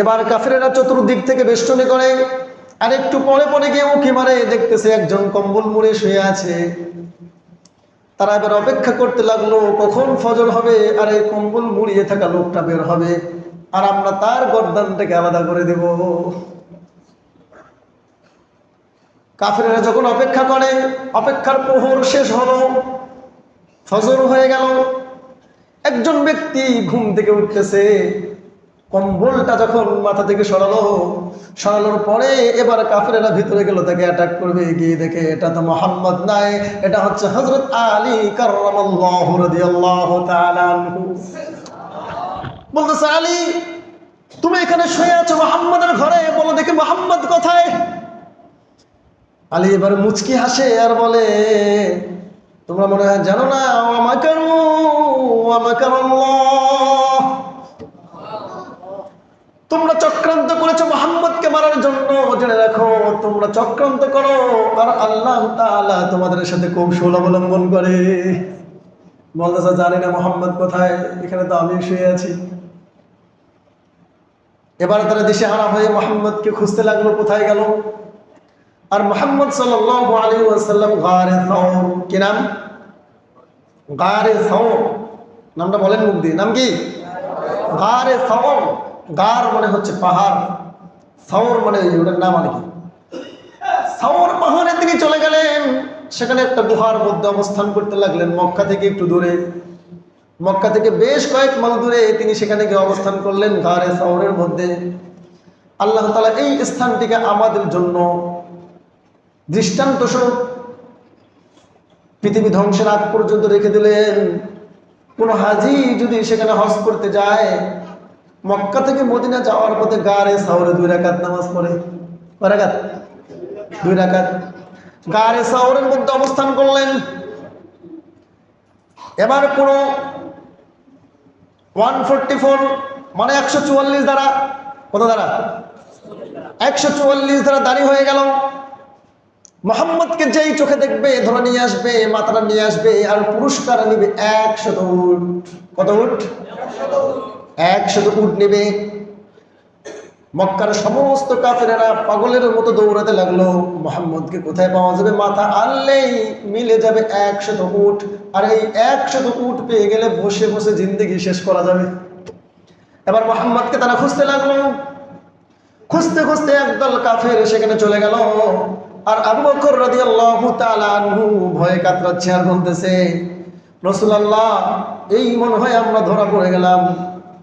এবার কাফেরেরা চতুর্দিক থেকে বেষ্টনী করে, আর একটু পরে পরে গিয়ে উঁকি মারে, দেখতেছে একজন কম্বল মুড়ে শুয়ে আছে। তারা এবার অপেক্ষা করতে লাগল, কখন ফজর হবে? আর এই কম্বল মুড়িয়ে থাকা লোকটা বের হবে, আর আমরা তার গরদানটাকে আলাদা করে দেব। কাফেরেরা যখন অপেক্ষা করে, অপেক্ষার প্রহর শেষ হলো, ফজর হয়ে গেল। একজন ব্যক্তি ঘুম থেকে উঠতেছে কম্বলটা যখন মাথা থেকে সরালো, সরানোর পরে এবার কাফেরেরা ভিতরে গেল, তাকে অ্যাটাক করবে, গিয়ে দেখে এটা তো মোহাম্মদ নাই, এটা হচ্ছে হজরত আলী বলতেছে, আলী, তুমি এখানে শুয়ে আছো মোহাম্মদের ঘরে, বলো দেখি মোহাম্মদ কোথায়? আলী এবার মুচকি হাসে আর বলে, তোমরা মনে হয় জানো না, আমাকারু, আমাকারুল্লাহ। তোমরা চক্রান্ত করেছ মোহাম্মদকে মারার জন্য, জেনে রাখো, তোমরা চক্রান্ত করো আর আল্লাহ তাআলা তোমাদের সাথে কৌশল অবলম্বন করে। বলতেছে, জানি না মোহাম্মদ কোথায়, এখানে তো আমি শুয়ে আছি। এবার তারা দেশে হারা হয়ে মোহাম্মদকে খুঁজতে লাগল, কোথায় গেল? আর মোহাম্মদ সাল্লাল্লাহু আলাইহি ওয়াসাল্লাম, গারে সাউর কি নাম? গারে সাউর নামটা বলেন মুখ দিয়ে। নাম কি? গারে সাউর গার মানে হচ্ছে পাহাড়, সাউর মানে ওটার নাম আর কি। সাউর পাহাড়ের দিকে চলে গেলেন, সেখানে একটা গুহার মধ্যে অবস্থান করতে লাগলেন, মক্কা থেকে একটু দূরে। মক্কা থেকে বেশ কয়েক মাইল দূরে তিনি সেখানে গিয়ে অবস্থান করলেন গারে, সাউরের মধ্যে। আল্লাহ তাআলা এই স্থানটিকে আমাদের জন্য দৃষ্টান্ত স্বরূপ। পৃথিবী ধ্বংসের আগ পর্যন্ত রেখে দিলেন। কোনো হাজি যদি সেখানে হজ করতে যায় মক্কা থেকে মদিনা যাওয়ার পথে গাড়ে সাউরে দুই রাকাত নামাজ পড়ে। কয় রাকাত? দুই রাকাত। গাড়ে সাউরের মধ্যে অবস্থান করলেন। এবার কোনো ওয়ান ফোরটি ফোর মানে একশো চুয়াল্লিশ দ্বারা কত দ্বারা একশো চুয়াল্লিশ দ্বারা দাঁড়িয়ে হয়ে গেল। মোহাম্মদকে যেই চোখে দেখবে ধরে নিয়ে আসবে মাথাটা নিয়ে আসবে, আর পুরস্কার নিবে একশত উট। কত উট একশত উট নেবে। মক্কার সমস্ত কাফেরেরা পাগলের মতো দৌড়াতে লাগল। মোহাম্মদকে কোথায় পাওয়া যাবে? মাথা আনলেই মিলে যাবে একশত উট। আর এই একশত উট পেয়ে গেলে বসে বসে জিন্দগি শেষ করা যাবে। এবার মোহাম্মদকে তারা খুঁজতে লাগল। খুঁজতে খুঁজতে একদল কাফের সেখানে চলে গেল। আর আবু বকর রাদিয়াল্লাহু তাআলা আনহু ভয়ে কাতরাচ্ছে আর বলতেছে, রাসূলুল্লাহ, এই মনে হয় আমরা ধরা পড়ে গেলাম।